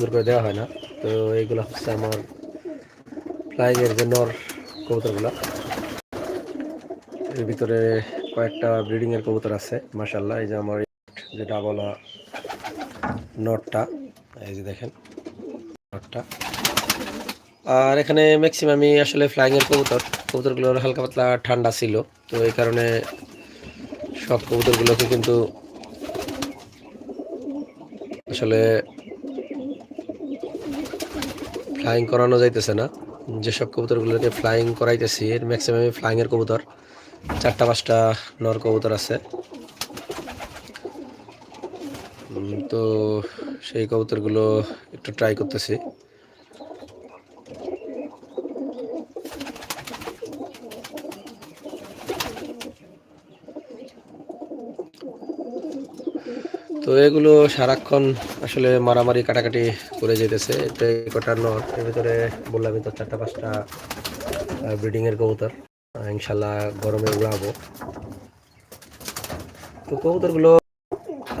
সুন্দর করে দেওয়া হয় না। তো এইগুলো হচ্ছে আমার ফ্লাইংয়ের যে নর কবুতরগুলো। এর ভিতরে কয়েকটা ব্রিডিংয়ের কবুতর আছে মাসাল্লাহ এই যে আমার যেটা বলা নটটা এই যে দেখেন নটটা আর এখানে ম্যাক্সিমামই আসলে ফ্লাইংয়ের কবুতর। কবুতরগুলোর হালকা পাতলা ঠান্ডা ছিল, তো এই কারণে সব কবুতরগুলোকে কিন্তু আসলে ফ্লাইং করানো যাইতেছে না। যেসব কবুতরগুলোকে ফ্লাইং করাইতেছি, এর ম্যাক্সিমামই ফ্লাইংয়ের কবুতর। চারটা, পাঁচটা নর কবুতর আছে। তো সেই কবুতরগুলো একটু ট্রাই করতেছি। তো এগুলো সারাক্ষণ আসলে মারামারি, কাটাকাটি করে যেতেছে। এটা এই এর ভিতরে বললামই তো চারটা, পাঁচটা ব্রিডিং এর কবুতর। ইনশাল্লাহ গরমে উড়াবো। তো কবুতরগুলো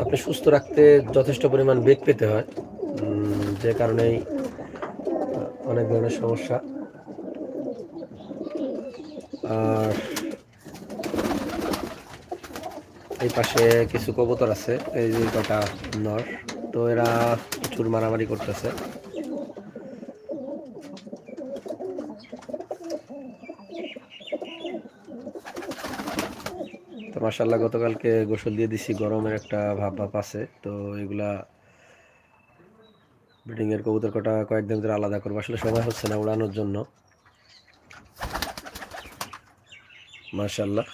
আপনি সুস্থ রাখতে যথেষ্ট পরিমাণ বেগ পেতে হয়। যে কারণেই অনেক ধরনের সমস্যা। আর এই পাশে কিছু কবুতর আছে, এই যে কটা নর, তো এরা প্রচুর মারামারি করতেছে। তো মাসাল্লাহ গতকালকে গোসল দিয়ে দিছি, গরমের একটা ভাব ভাব আছে, তো এগুলা ব্রিডিং এর কবুতর কটা কয়েকদিন ধরে আলাদা করব। আসলে সময় হচ্ছে না উড়ানোর জন্য। মাশাল্লাহ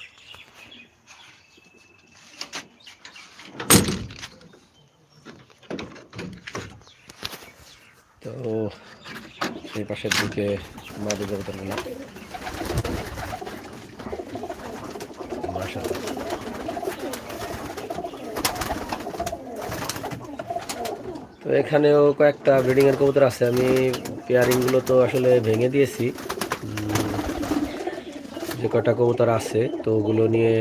তো সেই পাশের দিকে তো এখানেও কয়েকটা ব্রিডিং এর কবুতর আছে। আমি পেয়ারিংগুলো তো আসলে ভেঙে দিয়েছি। যে কটা কবুতর আছে, তো ওগুলো নিয়ে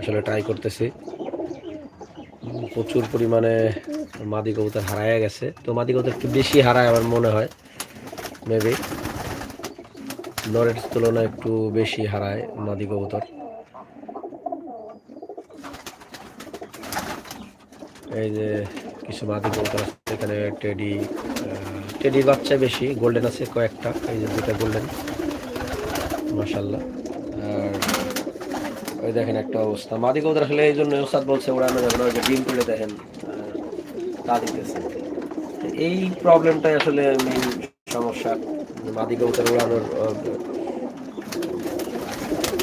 আসলে ট্রাই করতেছি। প্রচুর পরিমাণে মাদি কবুতর হারায় গেছে। তো মাদি কবুতর একটু বেশি হারায় আমার মনে হয়। মেবি নরের তুলনায় একটু বেশি হারায় মাদি কবুতর। এই যে কিছু মাদি কবুতর আছে, এখানে টেডি টেডির বাচ্চা বেশি গোল্ডেন আছে কয়েকটা, এই যে দুটা গোল্ডেন মাশাল্লাহ আর ওই দেখেন একটা অবস্থা। মাদি কবুতর আসলে এই জন্য ওস্তাদ বলছে ওড়ানো যাবে না ওই ডিম তুলে দেখেন তা দিতেছে। এই প্রবলেমটাই আসলে মেইন সমস্যা মাদি কবুতর ওড়ানোর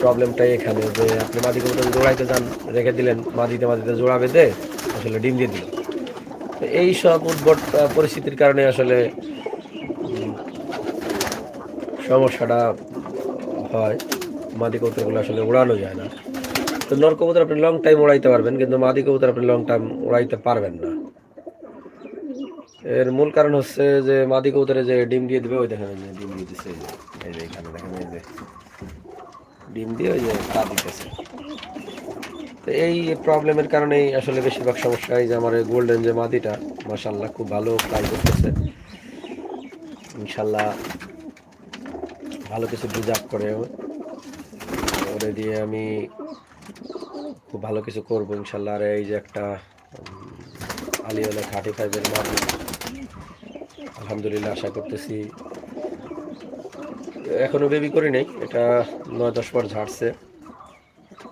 প্রবলেমটাই এখানে যে আপনি মাদি কবুতর যদি উড়াইতে যান, রেখে দিলেন, মাদিতে মাদিতে জোড়া বেঁধে আসলে ডিম দিয়ে দিল এই সব উদ্ভট পরিস্থিতির কারণে আসলে সমস্যাটা হয়। মাদি কবুতরগুলো আসলে উড়ানো যায় না। তো নর কবুতর আপনি লং টাইম উড়াইতে পারবেন, কিন্তু মাদি কবুতর আপনি লং টাইম উড়াইতে পারবেন না। এর মূল কারণ হচ্ছে যে মাদি কবুতরে যে ডিম দিয়ে দেবে ওই দেখেন যে ডিম দিয়ে দিচ্ছে এই যে, এখানে দেখেন এই যে ডিম দিয়ে ওই যে তা দিতেছে। তো এই প্রবলেমের কারণেই আসলে বেশিরভাগ সমস্যা এই যে আমার গোল্ডেন যে মাদিটা মাসাল্লাহ খুব ভালো ফ্লাই করতেছে। ইনশাল্লাহ ভালো কিছু ডিজার্ভ করে। ওরে দিয়ে আমি খুব ভালো কিছু করব ইনশাল্লাহ আর এই যে একটা আলিওলা থার্টি ফাইভের মাদি। আলহামদুলিল্লাহ আশা করতেছি। এখনও বেবি করি নাই, এটা নয় দশ বার ঝাড়ছে।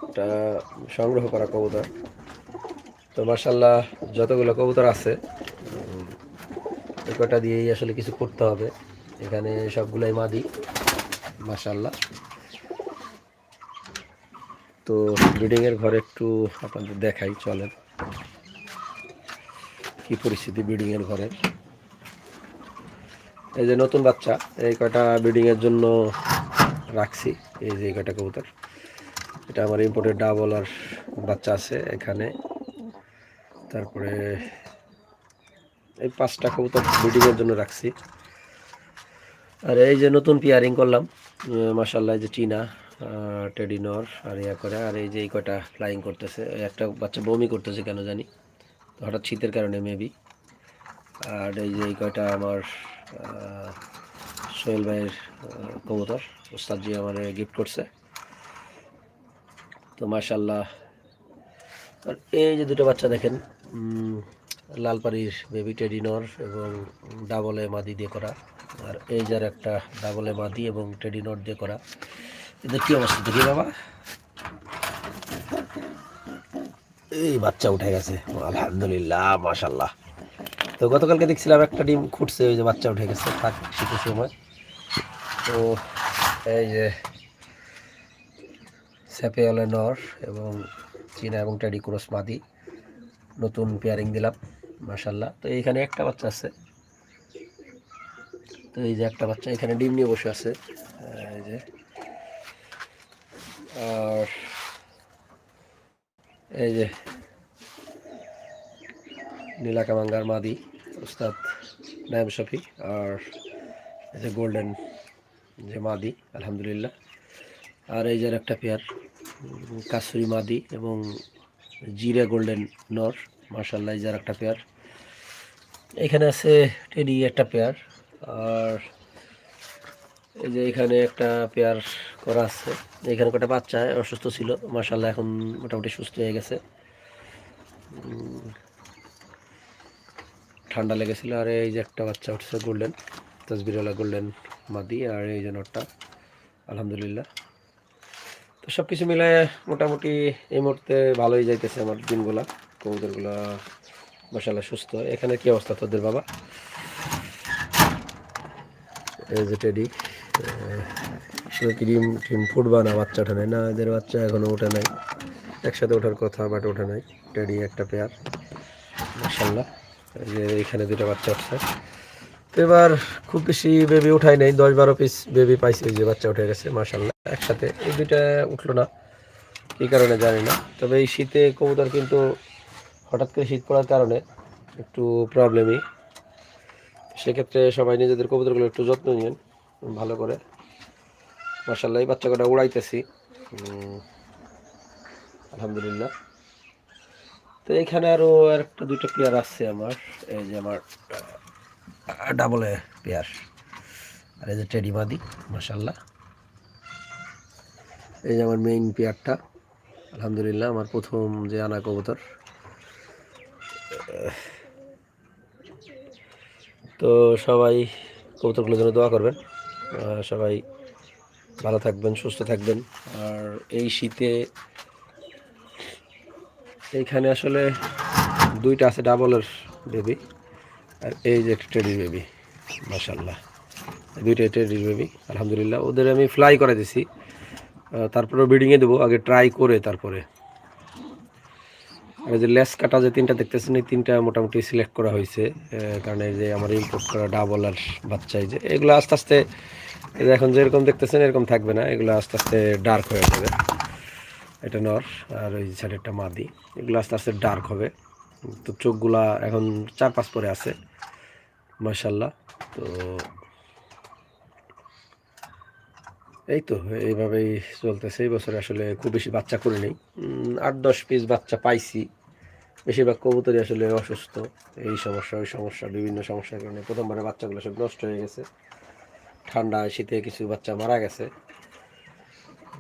এটা সংগ্রহ করা কবুতর। তো মার্শাল্লাহ যতগুলো কবুতর আছে কটা দিয়েই আসলে কিছু করতে হবে। এখানে সবগুলাই মাদি মার্শাল্লাহ তো ব্রিডিং এর ঘরে একটু আপনাদের দেখাই, চলেন। কি পরিস্থিতি ব্রিডিং এর ঘরে? এই যে নতুন বাচ্চা, এই কয়টা ব্রিডিং এর জন্য রাখছি, এই যে কয়টা কবুতর। এটা আমার ইম্পোর্টেড ডাবল আর বাচ্চা আছে এখানে। তারপরে এই পাঁচটা কবুতর ব্রিডিং এর জন্য রাখছি। আর এই যে নতুন পিয়ারিং করলাম মাসাল্লাহ যে চীনা টেডিনর আর ইয়া করে, আর এই যে এই কয়টা ফ্লাইং করতেছে একটা বাচ্চা বমি করতেছে কেন জানি, হঠাৎ শীতের কারণে মেবি আর এই যে এই কয়টা আমার সোহেল ভাইয়ের কবুতর। ওস্তাদজি আমার গিফট করছে। তো মাশাল্লাহ এই যে দুটো বাচ্চা দেখেন লালপাড়ির বেবি টেডিনর এবং ডাবলে মাদি দিয়ে করা। আর এই যার একটা ডাবলে মাদি এবং টেডিনর দিয়ে করা। এদের কি অবস্থা দেখি বাবা। এই বাচ্চা উঠে গেছে। আলহামদুলিল্লাহ মাশাল্লাহ তো গতকালকে দেখছিলাম একটা ডিম খুঁটছে ওই যে বাচ্চা উঠে গেছে, থাক শীতের সময়। তো এই যে স্যাপেওয়ালা নর এবং চীনা এবং টেডি ক্রস মাদি, নতুন পেয়ারিং দিলাম মাশাল্লাহ তো এইখানে একটা বাচ্চা আছে। তো এই যে একটা বাচ্চা, এখানে ডিম নিয়ে বসে আছে। এই যে, আর এই যে, নীলাকামাঙ্গার মাদি। উস্তাদ নায়ম শফি আর এই যে গোল্ডেন যে মাদি, আলহামদুলিল্লাহ। আর এই যে একটা পেয়ার, কাসুরি মাদি এবং জিরা গোল্ডেন নর মার্শাল্লাহ এই যে আর একটা পেয়ার। এখানে আছে টেডি একটা পেয়ার, আর এই যে এখানে একটা পেয়ার করা আছে। এখানে কটা বাচ্চা অসুস্থ ছিল মার্শাল্লাহ এখন মোটামুটি সুস্থ হয়ে গেছে। ঠান্ডা লেগেছিল, আর এই যে একটা বাচ্চা উঠছে গোল্ডেন তসবিরওয়ালা গোল্ডেন মাদি, আর এই যে নটটা, আলহামদুলিল্লাহ। তো সব কিছু মিলে মোটামুটি এই মুহূর্তে ভালোই যাইতেছে আমার দিনগুলা, কবুতরগুলা মশালা সুস্থ। এখানে কি অবস্থা তোদের বাবা? এই যে টেডি ডিম টিম ফুটবা না বাচ্চা ওঠে না, এদের বাচ্চা এখনও ওঠে নাই। একসাথে ওঠার কথা বাট ওঠে নাই। টেডি একটা পেয়ার মাসাল্লাহ যে এখানে দুটো বাচ্চা উঠছে। এবার খুব বেশি বেবি উঠাই নাই, দশ বারো পিস বেবি পাইছে যে বাচ্চা উঠে গেছে মাসাল্লাহ একসাথে। এই দুইটা উঠল না, কী কারণে জানি না। তবে এই শীতে কবুতর কিন্তু হঠাৎ করে শীত পড়ার কারণে একটু প্রবলেমই সেক্ষেত্রে সবাই নিজেদের কবুতরগুলো একটু যত্ন নিন ভালো করে। মাসাল্লাহ এই বাচ্চা কটা উড়াইতেছি। আলহামদুলিল্লাহ। তো এখানে আরও একটা দুটো পেয়ার আছে আমার। এই যে আমার ডাবলে পেয়ার আর এই যে টেডি মাদি মাসাল্লাহ এই যে আমার মেইন পেয়ারটা আলহামদুলিল্লাহ, আমার প্রথম যে আনা কবুতর তো সবাই কবুতরগুলোর জন্য দোয়া করবেন। সবাই ভালো থাকবেন, সুস্থ থাকবেন। আর এই শীতে এইখানে আসলে দুইটা আছে, ডাবলের বেবি আর এই যে টেডির বেবি মাশাল্লাহ দুইটা টেডির বেবি আলহামদুলিল্লাহ। ওদের আমি ফ্লাই করে দিছি। তারপরে ব্রিডিংয়ে দেবো, আগে ট্রাই করে তারপরে। আর যে লেস কাটা যে তিনটা দেখতেছেন, এই তিনটা মোটামুটি সিলেক্ট করা হয়েছে। কারণ এই যে আমার ইম্পোর্ট করা ডাবল আর বাচ্চা, এই যে এগুলো আস্তে আস্তে এখন যেরকম দেখতেছেন, এরকম থাকবে না। এগুলো আস্তে আস্তে ডার্ক হয়ে যাবে। এটা নর আর ওই সাইডেরটা মাদি। এগুলো আস্তে আস্তে ডার্ক হবে। তো চোখগুলা এখন চার পাঁচ পরে আছে মার্শাল্লাহ তো এই তো, এইভাবেই চলতেছে। এই বছরে আসলে খুব বেশি বাচ্চা করে নেই। আট দশ পিস বাচ্চা পাইছি। বেশিরভাগ কবুতরই আসলে অসুস্থ। এই সমস্যা, ওই সমস্যা, বিভিন্ন সমস্যার কারণে প্রথমবারে বাচ্চাগুলো সব নষ্ট হয়ে গেছে। ঠান্ডা, শীতে কিছু বাচ্চা মারা গেছে।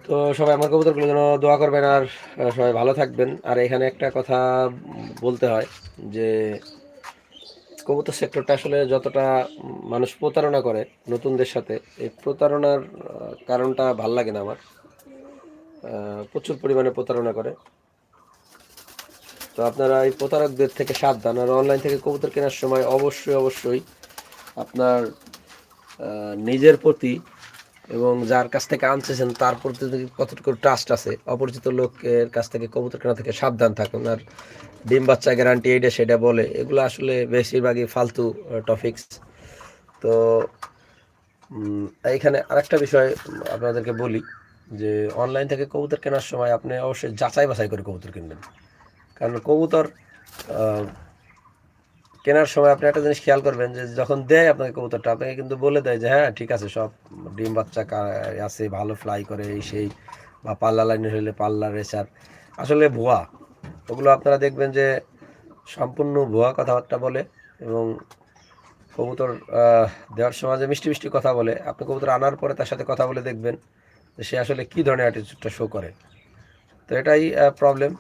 তো সবাই আমার কবুতরগুলো যেন দোয়া করবেন আর সবাই ভালো থাকবেন। আর এখানে একটা কথা বলতে হয় যে, কবুতর সেক্টরটা আসলে যতটা মানুষ প্রতারণা করে নতুনদের সাথে, এই প্রতারণার কারণটা ভালো লাগে না আমার। প্রচুর পরিমাণে প্রতারণা করে। তো আপনারা এই প্রতারকদের থেকে সাবধান। আর অনলাইন থেকে কবুতর কেনার সময় অবশ্যই অবশ্যই আপনার নিজের প্রতি এবং যার কাছ থেকে আনতেছেন তার প্রতি কতটুকু ট্রাস্ট আছে, অপরিচিত লোকের কাছ থেকে কবুতর কেনা থেকে সাবধান থাকুন। আর ডিম বাচ্চা গ্যারান্টি এইটা সেটা বলে, এগুলো আসলে বেশিরভাগই ফালতু টপিকস তো এইখানে আরেকটা বিষয় আপনাদেরকে বলি, যে অনলাইন থেকে কবুতর কেনার সময় আপনি অবশ্যই যাচাই বাছাই করে কবুতর কিনবেন। কারণ কবুতর কেনার সময় আপনি একটা জিনিস খেয়াল করবেন যে যখন দেয় আপনাকে কবুতরটা, আপনাকে কিন্তু বলে দেয় যে হ্যাঁ ঠিক আছে, সব ডিম বাচ্চা আছে, ভালো ফ্লাই করে, এই সেই। বা পাল্লা লাইনের হলে পাল্লা রেসার আসলে ভুয়া। ওগুলো আপনারা দেখবেন যে সম্পূর্ণ ভুয়া কথাবার্তা বলে এবং কবুতর দেওয়ার সময় যে মিষ্টি মিষ্টি কথা বলে, আপনি কবুতর আনার পরে তার সাথে কথা বলে দেখবেন যে সে আসলে কী ধরনের অ্যাটিটিউডটা শো করে। তো এটাই প্রবলেম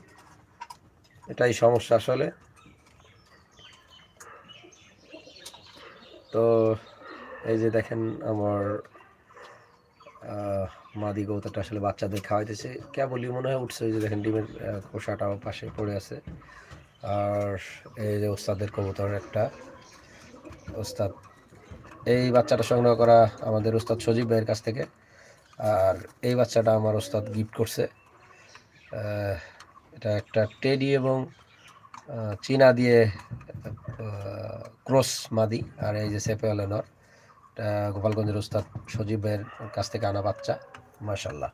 এটাই সমস্যা আসলে। তো এই যে দেখেন আমার মাদি কবুতরটা আসলে বাচ্চাদের খাওয়াইতেছে। কে কেবলই মনে হয় উঠছে যে দেখেন ডিমের খোসাটাও পাশে পড়ে আছে। আর এই যে ওস্তাদের কবুতর একটা ওস্তাদ। এই বাচ্চাটা সংগ্রহ করা আমাদের ওস্তাদ সজীব ভাইয়ের কাছ থেকে। আর এই বাচ্চাটা আমার ওস্তাদ গিফট করছে। এটা একটা টেডি এবং চীনা দিয়ে ক্রস মাদি আর এই যে সেপেলেনর এটা গোপালগঞ্জের ওস্তাদ সজীবের কাছ থেকে আনা বাচ্চা, মাশাল্লাহ।